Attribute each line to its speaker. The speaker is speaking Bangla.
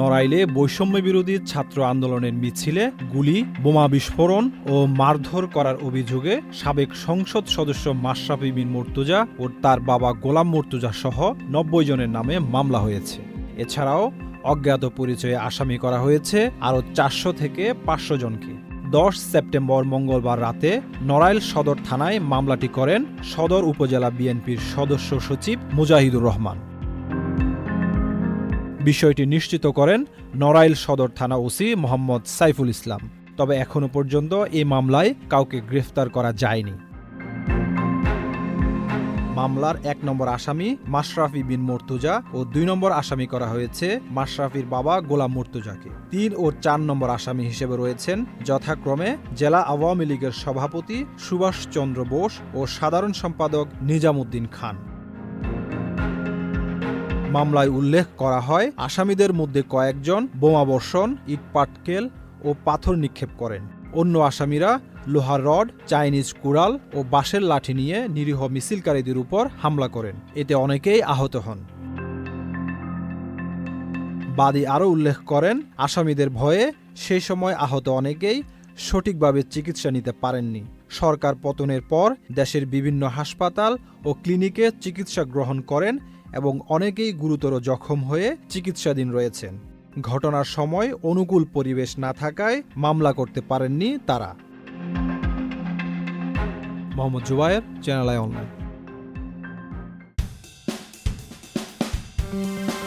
Speaker 1: নড়াইলে বৈষম্য বিরোধী ছাত্র আন্দোলনের মিছিলে গুলি, বোমা বিস্ফোরণ ও মারধর করার অভিযোগে সাবেক সংসদ সদস্য মাশরাফি বিন মর্তুজা ও তার বাবা গোলাম মর্তুজা সহ নব্বই জনের নামে মামলা হয়েছে। এছাড়াও অজ্ঞাত পরিচয়ে আসামি করা হয়েছে আরও চারশো থেকে পাঁচশো জনকে। দশ সেপ্টেম্বর মঙ্গলবার রাতে নড়াইল সদর থানায় মামলাটি করেন সদর উপজেলা বিএনপির সদস্য সচিব মুজাহিদুর রহমান। বিষয়টি নিশ্চিত করেন নড়াইল সদর থানা ওসি মোহাম্মদ সাইফুল ইসলাম। তবে এখনও পর্যন্ত এই মামলায় কাউকে গ্রেফতার করা যায়নি। মামলার এক নম্বর আসামি মাশরাফি বিন মর্তুজা ও দুই নম্বর আসামি করা হয়েছে মাশরাফির বাবা গোলাম মর্তুজাকে। তিন ও চার নম্বর আসামি হিসেবে রয়েছেন যথাক্রমে জেলা আওয়ামী লীগের সভাপতি সুভাষ চন্দ্র বোস ও সাধারণ সম্পাদক নিজামুদ্দিন খান। মামলায় উল্লেখ করা হয়, আসামিদের মধ্যে কয়েকজন বোমাবর্ষণ ইটপাটকেল ও পাথর নিক্ষেপ করেন। অন্য আসামিরা লোহার রড, চাইনিজ কুড়াল ও বাঁশের লাঠি নিয়ে নিরীহ মিছিলকারীদের উপর হামলা করেন। এতে অনেকেই আহত হন। বাদী আরও উল্লেখ করেন, আসামিদের ভয়ে সেই সময় আহত অনেকেই সঠিকভাবে চিকিৎসা নিতে পারেননি। সরকার পতনের পর দেশের বিভিন্ন হাসপাতাল ও ক্লিনিকে চিকিৎসা গ্রহণ করেন এবং অনেকেই গুরুতর জখম হয়ে চিকিৎসাধীন রয়েছেন। ঘটনার সময় অনুকূল পরিবেশ না থাকায় মামলা করতে পারেননি তারা। Mohammad Jubayer, channel I online.